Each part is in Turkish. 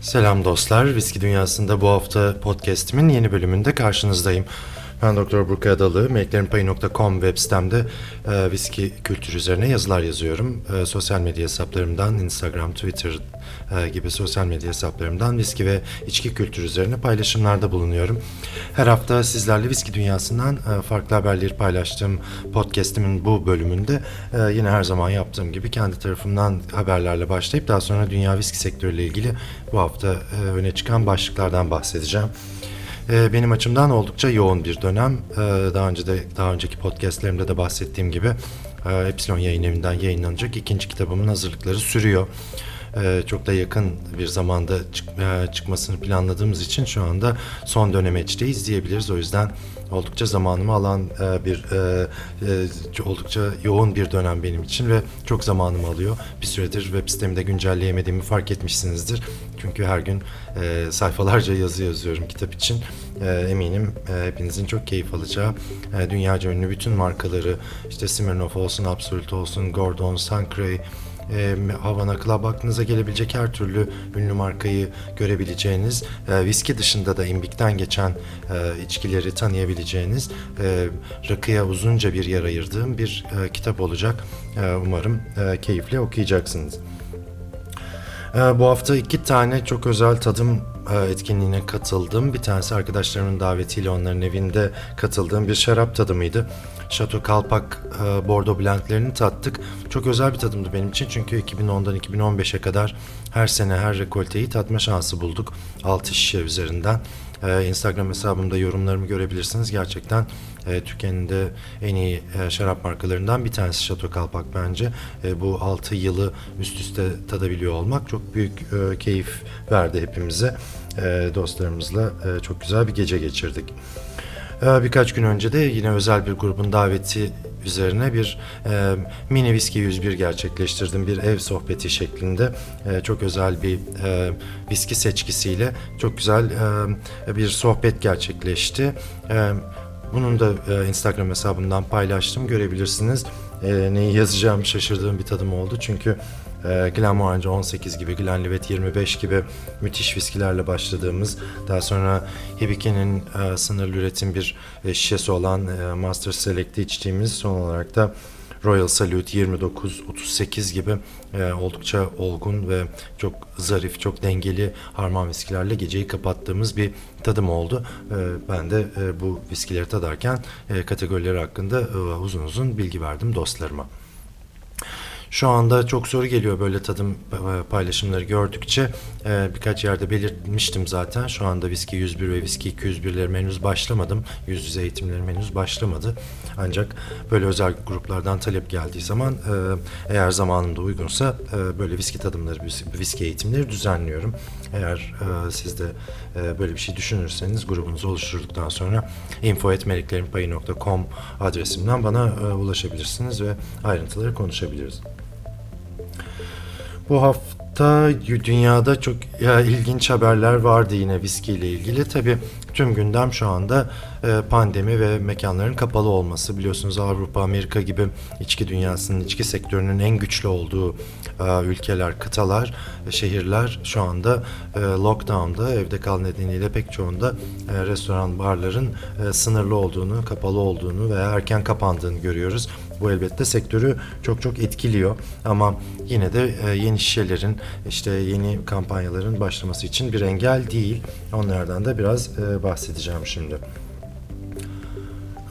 Selam dostlar. Viski Dünyası'nda bu hafta podcastimin yeni bölümünde karşınızdayım. Ben Doktor Burkay Adalı, meleklerinpayı.com web sitemde e, viski kültürü üzerine yazılar yazıyorum. E, sosyal medya hesaplarımdan, Instagram, Twitter gibi sosyal medya hesaplarımdan viski ve içki kültürü üzerine paylaşımlarda bulunuyorum. Her hafta sizlerle viski dünyasından e, farklı haberleri paylaştığım podcastimin bu bölümünde e, yine her zaman yaptığım gibi kendi tarafımdan haberlerle başlayıp daha sonra dünya viski sektörüyle ilgili bu hafta e, öne çıkan başlıklardan bahsedeceğim. E, Benim açımdan oldukça yoğun bir dönem. E, Daha önce de daha önceki podcastlerimde de bahsettiğim gibi e, Epsilon Yayın Evi'nden yayınlanacak ikinci kitabımın hazırlıkları sürüyor. E, Çok da yakın bir zamanda e, çıkmasını planladığımız için şu anda son dönemeçteyiz diyebiliriz. O yüzden oldukça zamanımı alan e, bir e, oldukça yoğun bir dönem benim için ve çok zamanımı alıyor. Bir süredir web sitemi de güncelleyemediğimi fark etmişsinizdir. Çünkü her gün sayfalarca yazı yazıyorum kitap için. Eminim hepinizin çok keyif alacağı dünyaca ünlü bütün markaları işte Smirnoff olsun, Absolut olsun, Gordon, Sancray, e, Havana Club aklınıza gelebilecek her türlü ünlü markayı görebileceğiniz, e, viski dışında da imbikten geçen e, içkileri tanıyabileceğiniz, e, rakıya uzunca bir yer ayırdığım bir e, kitap olacak. E, umarım e, keyifle okuyacaksınız. Ee, Bu hafta iki tane çok özel tadım e, etkinliğine katıldım. Bir tanesi arkadaşlarımın davetiyle onların evinde katıldığım bir şarap tadımıydı. Chateau Kalpak e, Bordeaux Blend'lerini tattık. Çok özel bir tadımdı benim için çünkü 2010'dan 2015'e kadar her sene her rekolteyi tatma şansı bulduk. 6 şişe üzerinden. Ee, Instagram hesabımda yorumlarımı görebilirsiniz. Gerçekten e, Türkiye'nin de en iyi e, şarap markalarından bir tanesi Chateau Kalpak bence. E, bu 6 yılı üst üste tadabiliyor olmak çok büyük e, keyif verdi hepimize. E, dostlarımızla e, çok güzel bir gece geçirdik. Ee, Birkaç gün önce de yine özel bir grubun daveti üzerine bir e, mini viski 101 gerçekleştirdim. Bir ev sohbeti şeklinde e, çok özel bir e, viski seçkisiyle çok güzel e, bir sohbet gerçekleşti. E, bunun da e, Instagram hesabından paylaştım görebilirsiniz. E, neyi yazacağımı şaşırdığım bir tadım oldu çünkü e, Glenmorangie 18 gibi, Glenlivet 25 gibi müthiş viskilerle başladığımız, daha sonra Hibike'nin e, sınırlı üretim bir e, şişesi olan e, Master Select'i içtiğimiz son olarak da Royal Salute 29, 38 gibi e, oldukça olgun ve çok zarif, çok dengeli harman viskilerle geceyi kapattığımız bir tadım oldu. E, ben de e, bu viskileri tadarken e, kategorileri hakkında e, uzun uzun bilgi verdim dostlarıma. Şu anda çok soru geliyor böyle tadım e, paylaşımları gördükçe. Ee, birkaç yerde belirtmiştim zaten. Şu anda Viski 101 ve Viski 201'lerim henüz başlamadım. Yüz yüze eğitimlerim henüz başlamadı. Ancak böyle özel gruplardan talep geldiği zaman e, eğer zamanında uygunsa e, böyle viski tadımları, vis- viski eğitimleri düzenliyorum. Eğer e, siz de e, böyle bir şey düşünürseniz grubunuzu oluşturduktan sonra info.meleklerinpayı.com adresimden bana e, ulaşabilirsiniz ve ayrıntıları konuşabiliriz. Bu hafta dünyada çok ya, ilginç haberler vardı yine viski ile ilgili. Tabii tüm gündem şu anda e, pandemi ve mekanların kapalı olması. Biliyorsunuz Avrupa, Amerika gibi içki dünyasının, içki sektörünün en güçlü olduğu e, ülkeler, kıtalar, e, şehirler şu anda lockdown'da, evde kal nedeniyle pek çoğunda restoran, barların sınırlı olduğunu, kapalı olduğunu veya erken kapandığını görüyoruz. Bu elbette sektörü çok çok etkiliyor ama yine de yeni şişelerin işte yeni kampanyaların başlaması için bir engel değil. Onlardan da biraz bahsedeceğim şimdi.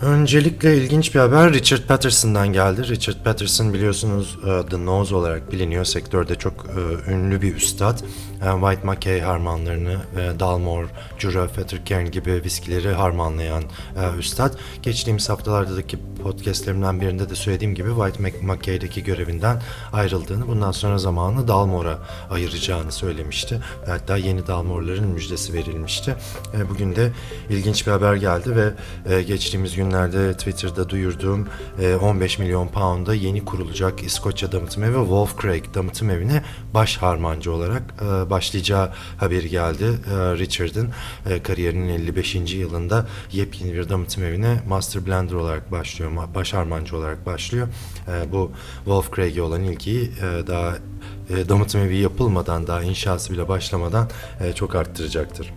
Öncelikle ilginç bir haber Richard Patterson'dan geldi. Richard Patterson biliyorsunuz e, The Nose olarak biliniyor. Sektörde çok e, ünlü bir üstad. E, White Mackey harmanlarını ve Dalmore, Jura, Fettercairn gibi viskileri harmanlayan üstad. Geçtiğimiz haftalardaki podcastlerimden birinde de söylediğim gibi White Mackey'deki görevinden ayrıldığını, bundan sonra zamanını Dalmore'a ayıracağını söylemişti. Hatta yeni Dalmore'ların müjdesi verilmişti. Bugün de ilginç bir haber geldi ve geçtiğimiz günlerde Twitter'da duyurduğum e, 15 milyon pound'a yeni kurulacak İskoçya Damıtım Evi Wolf Craig Damıtım Evi'ne baş harmancı olarak e, başlayacağı haberi geldi. E, Richard'ın e, kariyerinin 55. yılında yepyeni bir damıtım evine Master Blender olarak başlıyor, baş harmancı olarak başlıyor. E, bu Wolf Craig'e olan ilgiyi e, daha e, damıtım evi yapılmadan daha inşası bile başlamadan e, çok arttıracaktır.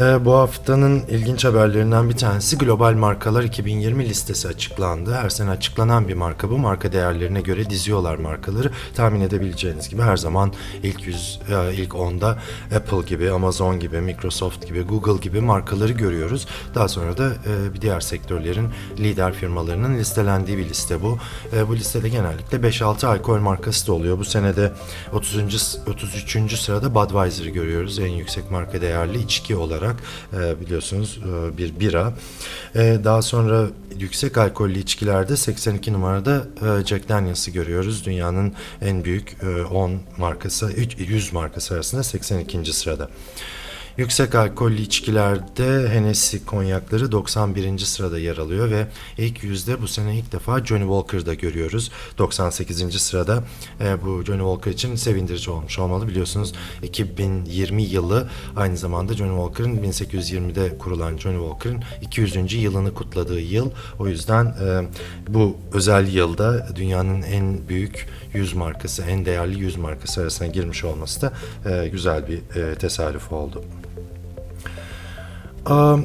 Ee, bu haftanın ilginç haberlerinden bir tanesi Global Markalar 2020 listesi açıklandı. Her sene açıklanan bir marka bu. Marka değerlerine göre diziyorlar markaları. Tahmin edebileceğiniz gibi her zaman ilk 100, e, ilk 10'da Apple gibi, Amazon gibi, Microsoft gibi, Google gibi markaları görüyoruz. Daha sonra da e, diğer sektörlerin lider firmalarının listelendiği bir liste bu. E, Bu listede genellikle 5-6 alkol markası da oluyor. Bu senede 30. 33. sırada Budweiser'ı görüyoruz. En yüksek marka değerli içki olarak e, biliyorsunuz e, bir bira. E, Daha sonra yüksek alkollü içkilerde 82 numarada e, Jack Daniels'ı görüyoruz. Dünyanın en büyük e, 10 markası, 100 markası arasında 82. sırada. Yüksek alkollü içkilerde Hennessy konyakları 91. sırada yer alıyor ve ilk yüzde bu sene ilk defa Johnny Walker'da görüyoruz. 98. sırada e, bu Johnny Walker için sevindirici olmuş olmalı. Biliyorsunuz 2020 yılı aynı zamanda Johnny Walker'ın 1820'de kurulan Johnny Walker'ın 200. yılını kutladığı yıl. O yüzden e, bu özel yılda dünyanın en büyük 100 markası, en değerli 100 markası arasına girmiş olması da e, güzel bir e, tesadüf oldu. Aa,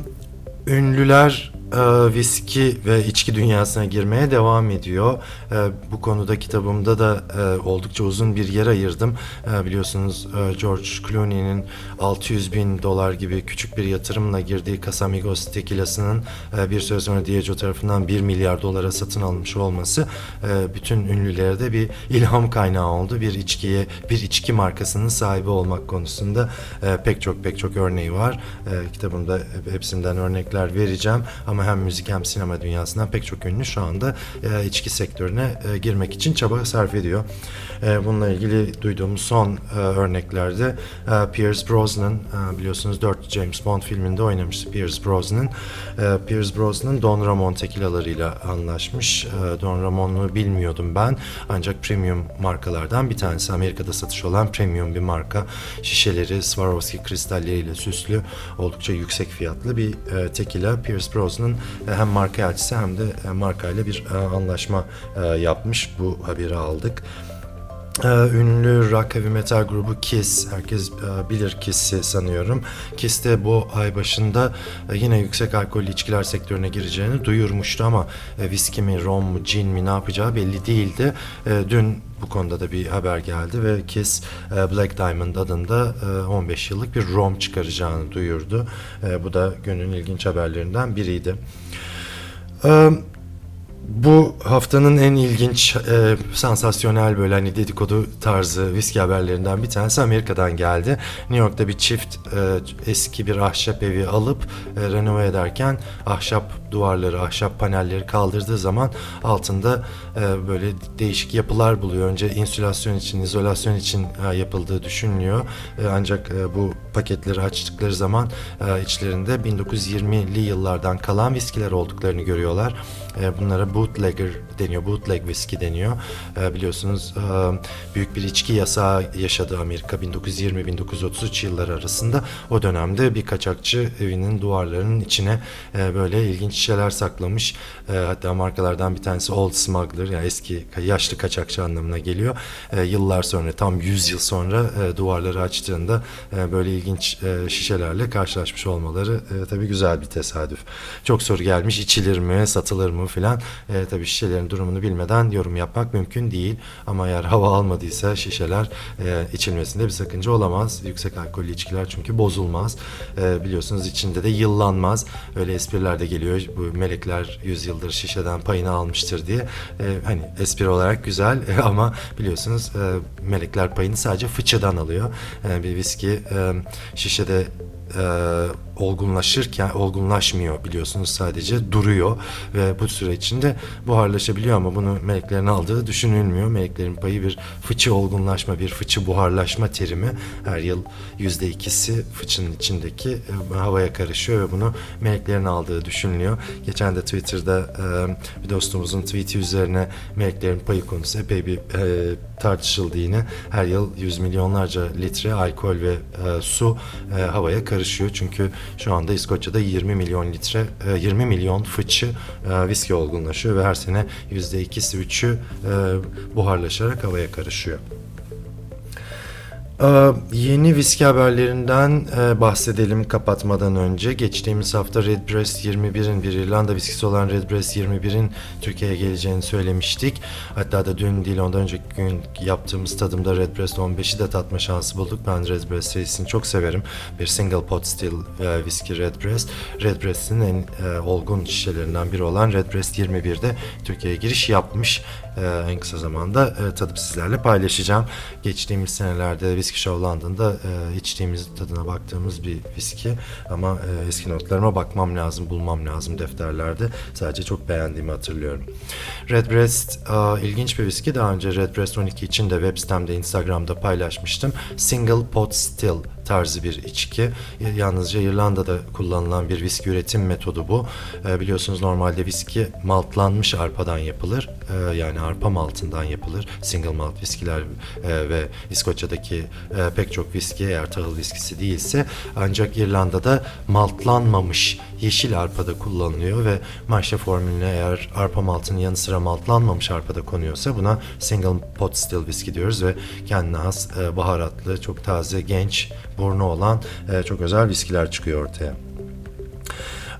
ünlüler e, viski ve içki dünyasına girmeye devam ediyor. E, bu konuda kitabımda da e, oldukça uzun bir yer ayırdım. E, biliyorsunuz e, George Clooney'nin 600 bin dolar gibi küçük bir yatırımla girdiği Casamigos tekilasının e, bir süre sonra Diageo tarafından 1 milyar dolara satın alınmış olması e, bütün ünlülere de bir ilham kaynağı oldu. Bir içkiye, bir içki markasının sahibi olmak konusunda e, pek çok pek çok örneği var. E, kitabımda hepsinden örnekler vereceğim ama hem müzik hem sinema dünyasından pek çok ünlü şu anda e, içki sektörüne e, girmek için çaba sarf ediyor. E, bununla ilgili duyduğumuz son e, örneklerde e, Pierce Brosnan e, biliyorsunuz 4 James Bond filminde oynamıştı Pierce Brosnan. E, Pierce Brosnan Don Ramon tekilalarıyla anlaşmış. E, Don Ramon'u bilmiyordum ben ancak premium markalardan bir tanesi. Amerika'da satış olan premium bir marka. Şişeleri Swarovski kristalleriyle süslü oldukça yüksek fiyatlı bir e, tekila. Pierce Brosnan e, hem marka elçisi hem de e, markayla bir e, anlaşma yapmış. Bu haberi aldık. Ee, ünlü rock heavy metal grubu Kiss, herkes e, bilir Kiss'i sanıyorum. Kiss de bu ay başında e, yine yüksek alkollü içkiler sektörüne gireceğini duyurmuştu ama e, viski mi, rom mu, gin mi ne yapacağı belli değildi. Dün bu konuda da bir haber geldi ve Kiss Black Diamond adında e, 15 yıllık bir rom çıkaracağını duyurdu. Bu da günün ilginç haberlerinden biriydi. Bu haftanın en ilginç, e, sansasyonel böyle hani dedikodu tarzı viski haberlerinden bir tanesi Amerika'dan geldi. New York'ta bir çift e, eski bir ahşap evi alıp e, renove ederken ahşap duvarları, ahşap panelleri kaldırdığı zaman altında e, böyle değişik yapılar buluyor. Önce insülasyon için, izolasyon için e, yapıldığı düşünülüyor. E, ancak e, bu paketleri açtıkları zaman e, içlerinde 1920'li yıllardan kalan viskiler olduklarını görüyorlar. E, bunlara bootlegger deniyor, bootleg whisky deniyor. E, biliyorsunuz e, büyük bir içki yasağı yaşadı Amerika 1920-1933 yılları arasında. O dönemde bir kaçakçı evinin duvarlarının içine e, böyle ilginç şişeler saklamış. E, hatta markalardan bir tanesi Old Smuggler yani eski yaşlı kaçakçı anlamına geliyor. E, yıllar sonra tam 100 yıl sonra e, duvarları açtığında e, böyle ilginç e, şişelerle karşılaşmış olmaları e, tabii güzel bir tesadüf. Çok soru gelmiş içilir mi, satılır mı filan. E, tabii şişelerin durumunu bilmeden yorum yapmak mümkün değil. Ama eğer hava almadıysa şişeler e, içilmesinde bir sakınca olamaz. Yüksek alkollü içkiler çünkü bozulmaz. E, biliyorsunuz içinde de yıllanmaz. Öyle espriler de geliyor. Bu melekler 100 yıldır şişeden payını almıştır diye. E, hani espri olarak güzel e, ama biliyorsunuz e, melekler payını sadece fıçıdan alıyor. E, bir viski e, şişede e, olgunlaşırken olgunlaşmıyor biliyorsunuz sadece duruyor ve bu süre içinde buharlaşabiliyor ama bunu meleklerin aldığı düşünülmüyor. Meleklerin payı bir fıçı olgunlaşma, bir fıçı buharlaşma terimi. Her yıl yüzde ikisi fıçının içindeki e, havaya karışıyor ve bunu meleklerin aldığı düşünülüyor. Geçen de Twitter'da e, bir dostumuzun tweet'i üzerine meleklerin payı konusu epey bir e, tartışıldı yine. Her yıl yüz milyonlarca litre alkol ve e, su e, havaya karışıyor karışıyor. Çünkü şu anda İskoçya'da 20 milyon litre, e, 20 milyon fıçı e, viski olgunlaşıyor ve her sene %2'si 3'ü e, buharlaşarak havaya karışıyor. Ee, Yeni viski haberlerinden e, bahsedelim kapatmadan önce. Geçtiğimiz hafta Redbreast 21'in bir İrlanda viskisi olan Redbreast 21'in Türkiye'ye geleceğini söylemiştik. Hatta da dün değil ondan önceki gün yaptığımız tadımda Redbreast 15'i de tatma şansı bulduk. Ben Redbreast serisini çok severim. Bir single pot still e, viski Redbreast. Redbreast'in en e, olgun şişelerinden biri olan Redbreast 21'de Türkiye'ye giriş yapmış. E, en kısa zamanda e, tadıp sizlerle paylaşacağım. Geçtiğimiz senelerde Whisky Show London'da e, içtiğimiz tadına baktığımız bir viski ama e, eski notlarıma bakmam lazım, bulmam lazım defterlerde. Sadece çok beğendiğimi hatırlıyorum. Redbreast e, ilginç bir viski. Daha önce Redbreast 12 için de web sitemde, Instagram'da paylaşmıştım. Single Pot Still tarzı bir içki. Yalnızca İrlanda'da kullanılan bir viski üretim metodu bu. E, biliyorsunuz normalde viski maltlanmış arpadan yapılır. E, yani arpa maltından yapılır. Single malt viskiler e, ve İskoçya'daki e, pek çok viski eğer tahıl viskisi değilse ancak İrlanda'da maltlanmamış yeşil arpada kullanılıyor ve maşa formülüne eğer arpa maltının yanı sıra maltlanmamış arpada konuyorsa buna single pot still viski diyoruz ve kendine has e, baharatlı, çok taze, genç, burnu olan e, çok özel viskiler çıkıyor ortaya.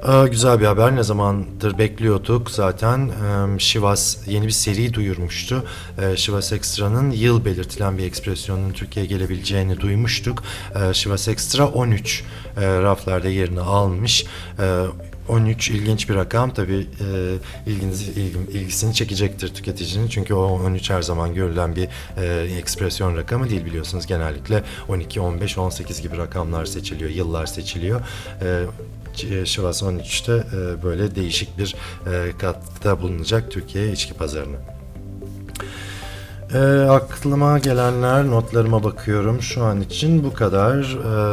Güzel bir haber. Ne zamandır bekliyorduk zaten. Ee, Şivas yeni bir seri duyurmuştu. Ee, Şivas Extra'nın yıl belirtilen bir ekspresyonun Türkiye'ye gelebileceğini duymuştuk. Ee, Şivas Extra 13 e, raflarda yerini almış. Ee, 13 ilginç bir rakam tabii e, ilginizi, ilgim, ilgisini çekecektir tüketicinin çünkü o 13 her zaman görülen bir e, ekspresyon rakamı değil biliyorsunuz genellikle 12, 15, 18 gibi rakamlar seçiliyor, yıllar seçiliyor. E, Şivas 13'te e, böyle değişik bir e, katkıda bulunacak Türkiye içki pazarına. E, aklıma gelenler, notlarıma bakıyorum. Şu an için bu kadar.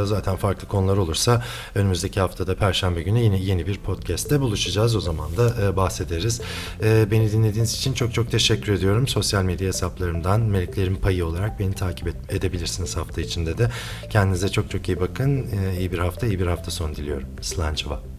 E, zaten farklı konular olursa önümüzdeki haftada Perşembe günü yine yeni bir podcast'te buluşacağız. O zaman da e, bahsederiz. E, beni dinlediğiniz için çok çok teşekkür ediyorum. Sosyal medya hesaplarımdan Meleklerin Payı olarak beni takip et- edebilirsiniz hafta içinde de. Kendinize çok çok iyi bakın. E, iyi bir hafta, iyi bir hafta sonu diliyorum. Slançova.